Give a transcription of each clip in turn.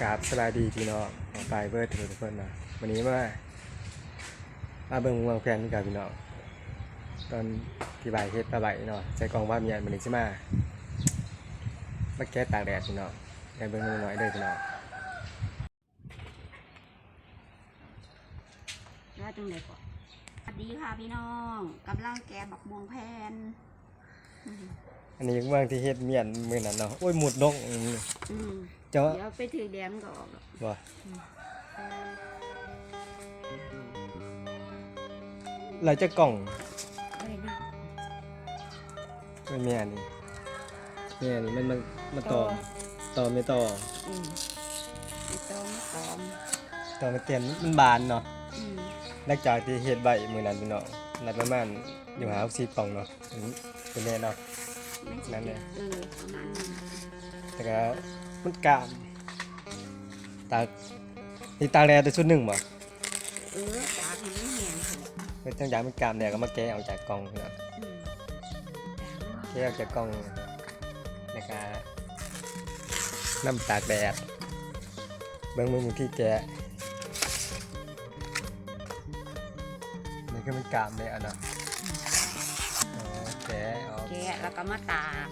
กราบสบายดีพี่น้องของปลายเบิร์ดทุกคนนะวันนี้มามาเบิ่งเมืองแพนกับพี่น้องตอนที่บ่ายเฮ็ดปลาใบเนาะใส่กล่องว่ามีอันมันนี้ใช่ไหมามาแก้ตากแดดพี่น้องแก้เบิ่งหน่อยๆเด้อพี่น้องว่าจังเลยก่อนสวัสดีค่ะพี่น้องกำลังแกะบักบวงแพนอันนี้เมืองที่เฮ็ดเมียนมื้อนั้นเนาะโอ้ยหมุดนกอืมอืม เจ้าเดี๋ยวไปถือแดมก็ออกแล้วบ่เราจะกล่องอะไรนะมันมีอันนี้มีอันนี้มันมันมันต่อต่อไม่ต่ออืมไอ้ตอมตอมต่อมาเตียนมันบานเนาะอืมหลังจากที่เฮ็ดใบมือนั้นพี่น้องนัดประมาณอยู่หาซีปองเนาะอืมเป็นแน่เนาะ ไม่ใช่นั่นแหละ เออประมาณนั้น แต่ก็ มันกามตากนี่ตากแดดแต่ชุดหนึ่งบ่เออตาพี่ไม่แห้งค่ะเป็นจังอย่างมันกามแดดก็มาแกะออกจากกล่องพี่น้องอืมแกะออกจากกล่องแล้วก็น้ำตากแดดเบิ่งมือมือที่แกะนี่คือมันกามเลยอะเนาะอ๋อแกะออก แกะแล้วก็มาตาก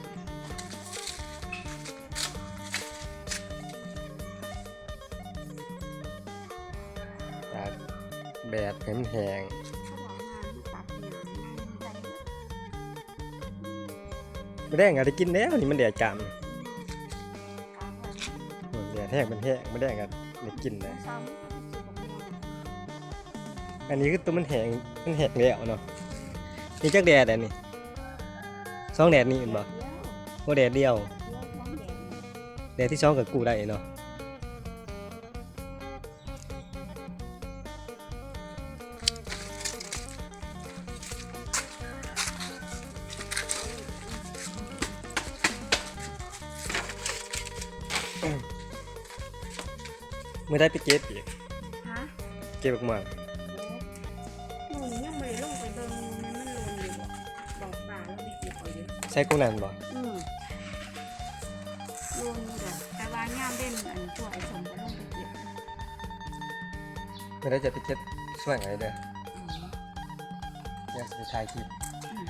แดดให้มันแห้งเขาบอกว่าตัดงใส่ไม่ได้งอะได้กินแล้วนี่มันแดดกามกลางวันอืมแดดแห้งมันแห้งไม่ได้งอะได้กินนะอันนี้คือตัวมันแห้งมันแห้งแล้วเนาะนี่จักแดดอันนี้สองแดดนี่เห็นบ่เดี๋ยวโอแดดเดียวเดี๋ยวแดงแดดที่สองกับกูได้เนาะ มื่อได้ไปเก็บอีกฮะเก็บออกมาหนูยังไม่ได้ลงไปเบิ่งมันมันลงอยู่บ่บอกป่าแล้วไปเก็บเอาอยู่ใช้กุ้งนันบ่อืมลงอยู่ดอกแต่ว่ายามเด่นอันตัวไอ้สมก็ลงไปเก็บมื่อได้จะไปเก็บช่วยไงเด้ออืมอยากจะไปถ่ายคลิป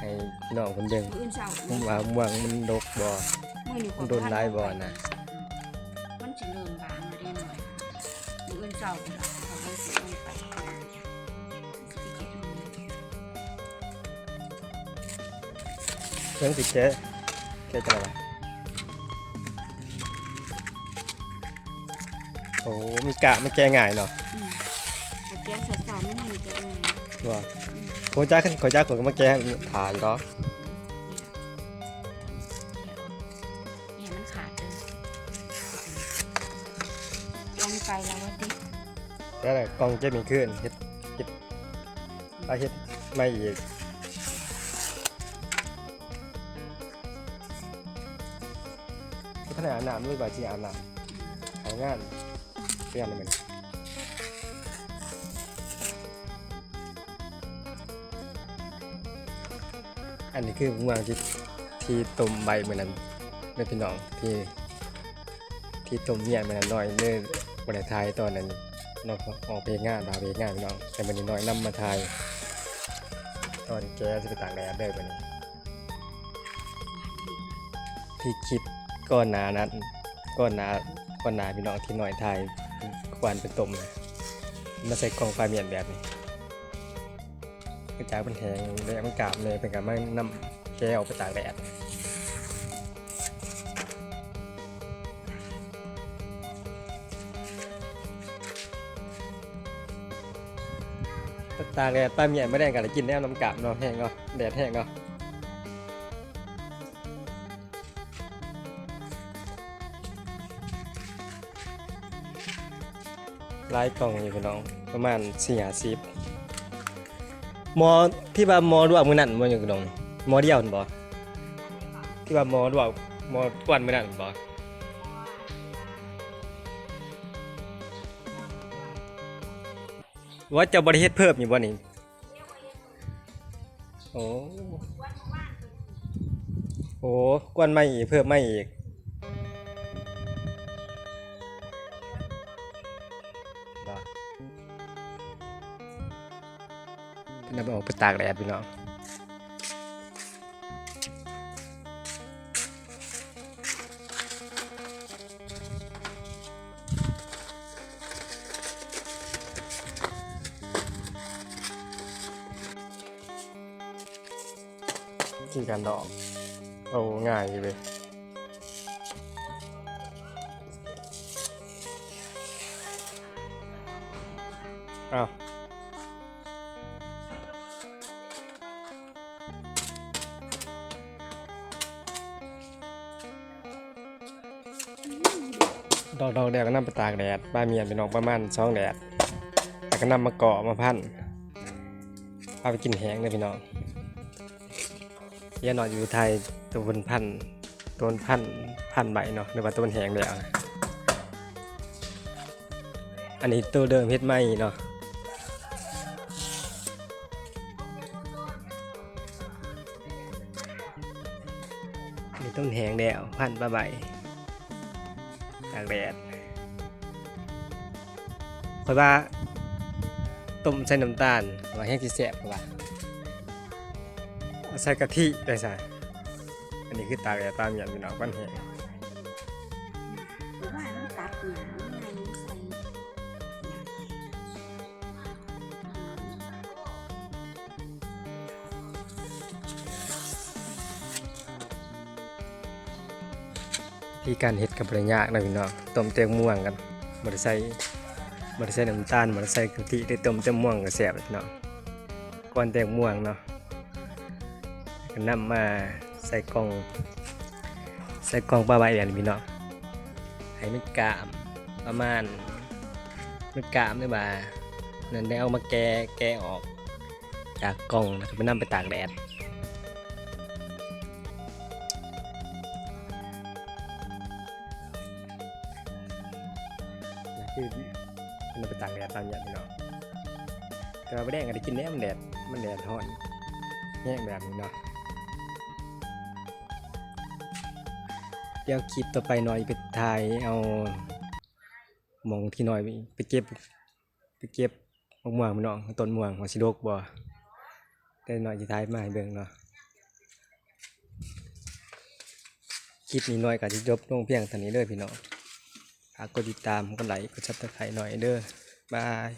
ให้พี่น้องคนเบิ่งมื้ออื่นเช้าผมว่าม่วงมันดกบ่ มื้อนี้มันโดนหลายบ่น่ะมั นสิเริ่มบางแล้วเด้หน่อยมื้ออื่นเช้าพุ่นล่ะเขาก็สิลงไปสิไปเก็บมื้อนี้เรื่องสิแกะแกะจังไดโอ้มีกะมันแกะง่ายเนาะอืมแต่แกงสาวๆมันมีจะเลยว่าโคจ้าขึ้นโคจ้าคนก็มาแกะถ่ายเนาะเนี่ยมันขาดเลย แกงไปแล้วสิแล้วกล่องเก็บมีขึ้นเฮ็ดเฮ็ดเอาเฮ็ดไม่อีกขนาดอาบน้ำด้วยบาจีอาบน้ำเอางานเปลี่ยนเลยมันอันนี้คือวางที่ที่ต้มใบเหมือนนั้นเนื้อพี่น้องที่ที่ต้มเนี่ยเหมือนนั้นหน่อยเนื้อ บริทายตอนนั้นนอกออกเพลงงานดาเพลงงานพี่น้องแต่มันนี้น้อยนำมาทาย ตอนแกจะไปต่างแดดเด้อวันนี้ที่คิดก้อนหนานั้นก้อนหนาก้อนหนาพี่น้องที่หน้อยทายควานเป็นต้มนะมาใส่กองไฟเมียนแบบนี้กระจายเป็นแหงเลยมันกราบเลยเป็นการมันนำแกออกไปต่ากแดด ตากแดดป้าเมียไม่ได้กันกินแน่น้ำกาบเนาะแห้งเนาะแดดแห้งเนาะไล่กล่องอยู่พี่น้องประมาณสี่ห้าสิบมอที่ว่ามอดวกมือนั่นมออยู่พี่น้องมอเดียวนั่นบ่ที่ว่ามอดวกมอกวนมือนั่นบ่ ว่าจะบริเฮ็ดเพิ่มอยู่บ่นี่โอ้โหกวนไม่อีกเพิ่มไม่อีกปนเอาปออกไปตากแดดพี่น้อง ที่การดอกโอ้ง่ายเลยอ้าวดอกดอกแดดก็นำไปตากแดดบ้านเมียนเป็นอกประมาณสองแดดแล้วก็นำมาเกาะมาพันเอาไปกินแห้งเลยพี่น้อง ยอะหนอยอยู่ไทยตัวบนพันตัวบนพันพันใบเนาะหรือว่าตัวบนแหงแล้วนะอันนี้ตัวเดิมเฮ็ดไหมเนาะนี่ต้นแหงแล้วพันปลาใบตากแดดเพราะว่าต้มใส่น้ำตาลว่าแห้งที่แสบเพราะว่า ใส่กะทิได้ใส่อันนี้คือตากแดดตามอย่างพี่น้องบ้านแห้งหรือว่ามันตัดหนามันไงใส่ที่การเฮ็ดกับบริยากนะพี่น้องต้มเตียงม่วงกันบริใส่บริใส่น้ำตาลบริใส่กะทิได้ต้มเตียงม่วงก็แสบเลยพี่น้องก้อนเตียงม่วงเนาะ นำมาใส่กล่อง ใส่กล่องปลาใบอันนี้พี่น้องให้มันกามประมาณมันกามได้บ่านั่นได้เอามาแกะแกะออก จากกล่องแล้วก็ไปนำไปตากแดดนะคือมันไปตากแดดตามอย่างนี้เนาะแต่ว่าไม่ได้กันได้กินแน่มันแดดมันแดดร้อนแห้งแบบนี้เนาะ ดี๋ยวคลิปต่อไปหน่อยไปถ่ายเอาหมองที่หน่อยไปเก็บไปเก็บมะม่วงมันเนาะต้นม่วงหัวชิโดกบ่แต่หน่อยจะถ่ายมาให้เบิ่งเนาะคลิปนี้หน่อยก็จะจบลงเพียงเท่านี้เลยพี่น้องฝากกดติดตามกดไลค์กดซับสไครต์หน่อยเด้อบาย